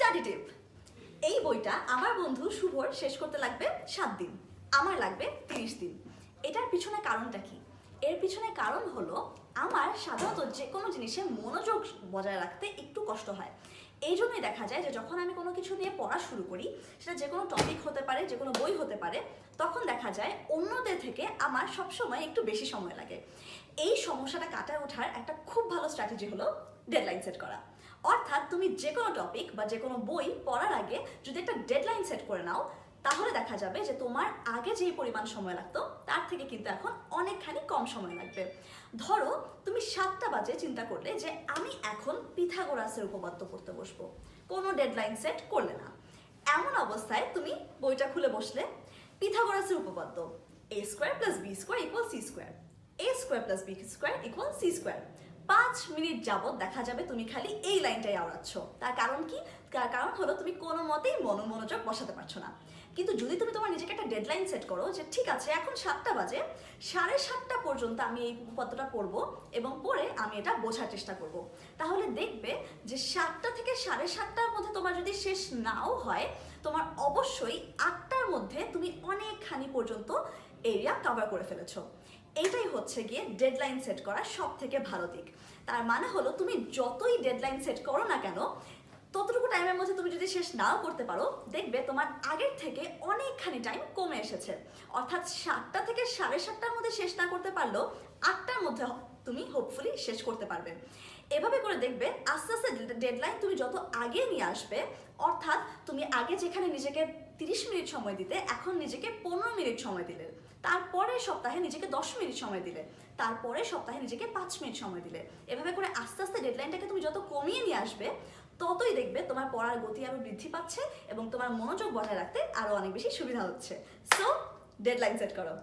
Study টিপ এই বইটা আমার বন্ধু শুভর শেষ করতে লাগবে সাত দিন। আমার লাগবে তিরিশ দিন। এটার পিছনে কারণটা কি? এর পিছনে কারণ হলো আমার সাধারণত যে কোনো জিনিসে মনোযোগ বজায় রাখতে একটু কষ্ট হয়। এই জন্যই দেখা যায় যে যখন আমি কোনো কিছু নিয়ে পড়া শুরু করি, সেটা যে কোনো টপিক হতে পারে যে কোনো বই হতে পারে, তখন দেখা যায় অন্যদের থেকে আমার সবসময় একটু বেশি সময় লাগে। এই সমস্যাটা কাটায় ওঠার একটা খুব ভালো স্ট্র্যাটেজি হলো ডেডলাইন সেট করা। অর্থাৎ তুমি যে কোনো টপিক বা যে কোনো বই পড়ার আগে যদি একটা ডেডলাইন সেট করে নাও, তাহলে দেখা যাবে যে তোমার আগে যেই পরিমাণ সময় লাগতো, তার থেকে কিন্তু এখন অনেকখানি কম সময় লাগবে। ধরো, তুমি সাতটা বাজে চিন্তা করলে যে আমি এখন পিথাগোরাসের উপপাদ্য পড়তে বসবো। কোনো ডেডলাইন সেট করলে না। এমন অবস্থায় তুমি বইটা খুলে বসলে, পিথাগোরাসের উপপাদ্য A square plus B square equal C square A square plus B square equal C square পাঁচ মিনিট যাবত দেখা যাবে তুমি খালি এই লাইনটাই আওড়াচ্ছ। তার কারণ কি? তার কারণ হলো তুমি কোনো মতেই মনোমনোযোগ বসাতে পারছ না। কিন্তু যদি তুমি তোমার নিজেকে একটা ডেডলাইন সেট করো যে ঠিক আছে, এখন সাতটা বাজে, সাড়ে সাতটা পর্যন্ত আমি এই উপপাদ্যটা পড়ব এবং পড়ে আমি এটা বোঝার চেষ্টা করব। তাহলে দেখবে যে সাতটা থেকে সাড়ে সাতটার মধ্যে তোমার যদি শেষ নাও হয়, তোমার অবশ্যই আটটার মধ্যে তুমি অনেকখানি পর্যন্ত এরিয়া কভার করে ফেলেছ। এইটাই হচ্ছে গিয়ে ডেডলাইন সেট করার সব থেকে ভালো দিক। তার মানে হলো তুমি যতই ডেডলাইন সেট করো না কেন, ততটুকু টাইমের মধ্যে তুমি যদি শেষ নাও করতে পারো, দেখবে তোমার আগের থেকে অনেকখানি টাইম কমে এসেছে। অর্থাৎ সাতটা থেকে সাড়ে সাতটার মধ্যে শেষ না করতে পারলেও আটটার মধ্যে তুমি হোপফুলি শেষ করতে পারবে। এভাবে করে দেখবে, আস্তে আস্তে ডেডলাইন তুমি যত আগে নিয়ে আসবে, অর্থাৎ তুমি আগে যেখানে নিজেকে তিরিশ মিনিট সময় দিতে, এখন নিজেকে পনেরো মিনিট সময় দিলে। তারপরে সপ্তাহে নিজেকে দশ মিনিট সময় দিলে, তারপরে সপ্তাহে নিজেকে পাঁচ মিনিট সময় দিলে। এভাবে করে আস্তে আস্তে ডেডলাইনটাকে তুমি যত কমিয়ে নিয়ে আসবে, ততই দেখবে তোমার পড়ার গতি আরও বৃদ্ধি পাচ্ছে এবং তোমার মনোযোগ বজায় রাখতে আরও অনেক বেশি সুবিধা হচ্ছে। সো ডেডলাইন সেট করো।